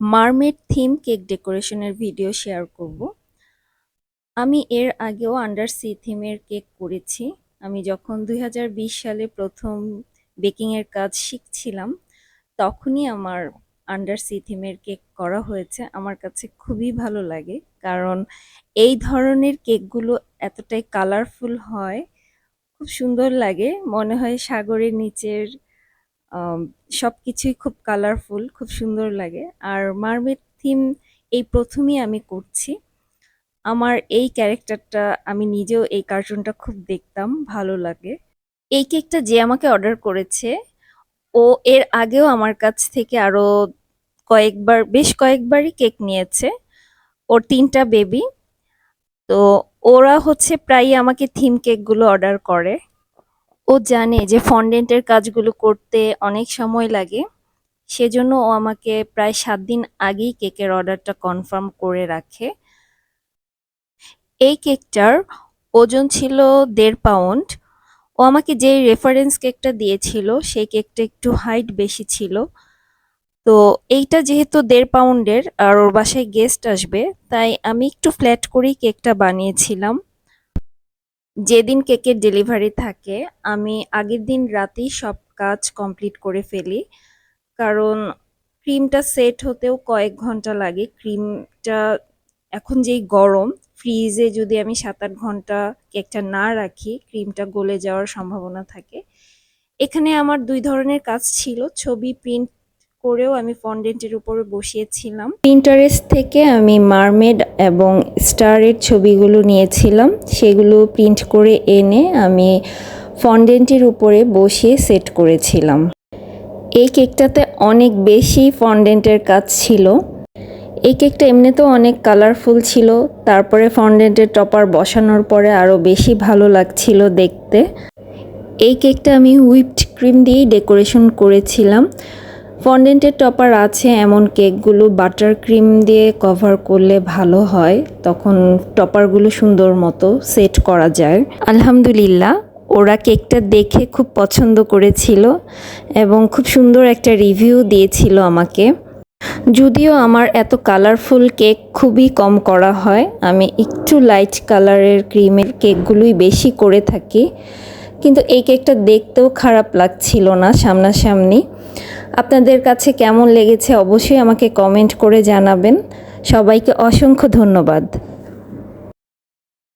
Mermaid theme cake ডেকোরেশনের video share করব। আমি এর আগেও আন্ডার সি থিমের কেক করেছি। আমি যখন দু হাজার বিশ সালে প্রথম বেকিংয়ের কাজ শিখছিলাম, তখনই আমার আন্ডার সি থিমের কেক করা হয়েছে। আমার কাছে খুবই ভালো লাগে, কারণ এই ধরনের কেকগুলো এতটাই কালারফুল হয়, খুব সুন্দর লাগে। মনে হয় সাগরের নিচের সব কিছুই খুব কালারফুল খুব সুন্দর লাগে। আর মারমেড থিম এই প্রথমই আমি করছি। আমার এই ক্যারেক্টারটা আমি নিজেও এই কার্টুনটা খুব দেখতাম, ভালো লাগে। এই কেকটা যে আমাকে অর্ডার করেছে, ও এর আগেও আমার কাছ থেকে আরও কয়েকবার, বেশ কয়েকবারই কেক নিয়েছে। ওর তিনটা বেবি তো ওরা হচ্ছে প্রায়ই আমাকে থিম কেকগুলো অর্ডার করে। ও জানে যে ফন্ডেন্টের কাজগুলো করতে অনেক সময় লাগে, সেজন্য ও আমাকে প্রায় সাত দিন আগেই কেকের অর্ডারটা কনফার্ম করে রাখে। এই কেকটার ওজন ছিল দেড় পাউন্ড। ও আমাকে যে রেফারেন্স কেকটা দিয়েছিল, সেই কেকটা একটু হাইট বেশি ছিল। তো এইটা যেহেতু দেড় পাউন্ডের আর ওর বাসায় গেস্ট আসবে, তাই আমি একটু ফ্ল্যাট করেই কেকটা বানিয়েছিলাম। যেদিন কেকের ডেলিভারি থাকে, আমি আগের দিন রাতেই সব কাজ কমপ্লিট করে ফেলি। কারণ ক্রিমটা সেট হতেও কয়েক ঘণ্টা লাগে। ক্রিমটা এখন যেই গরম, ফ্রিজে যদি আমি সাত আট ঘণ্টা কেকটা না রাখি, ক্রিমটা গলে যাওয়ার সম্ভাবনা থাকে। এখানে আমার দুই ধরনের কাজ ছিল, ছবি প্রিন্ট করেও আমি ফন্ডেন্টের উপরে বসিয়েছিলাম। প্রিন্টারেস্ট থেকে আমি মারমেড এবং স্টারের ছবিগুলো নিয়েছিলাম। সেগুলো প্রিন্ট করে এনে আমি ফন্ডেন্টের উপরে বসিয়ে সেট করেছিলাম। এই কেকটাতে অনেক বেশি ফন্ডেন্টের কাজ ছিল। এই কেকটা এমনিতেও অনেক কালারফুল ছিল। তারপরে ফন্ডেন্টের টপার বসানোর পরে আরও বেশি ভালো লাগছিল দেখতে। এই কেকটা আমি হুইপড ক্রিম দিয়েই ডেকোরেশন করেছিলাম। ফন্ডেন্টের টপার আছে এমন কেকগুলো বাটার ক্রিম দিয়ে কভার করলে ভালো হয়, তখন টপারগুলো সুন্দর মতো সেট করা যায়। আলহামদুলিল্লাহ, ওরা কেকটা দেখে খুব পছন্দ করেছিল এবং খুব সুন্দর একটা রিভিউ দিয়েছিল আমাকে। যদিও আমার এত কালারফুল কেক খুবই কম করা হয়, আমি একটু লাইট কালারের ক্রিমের কেকগুলোই বেশি করে থাকি। কিন্তু এই কেকটা দেখতেও খারাপ লাগছিল না সামনাসামনি। আপনাদের কাছে কেমন লেগেছে অবশ্যই আমাকে কমেন্ট করে জানাবেন। সবাইকে অসংখ্য ধন্যবাদ।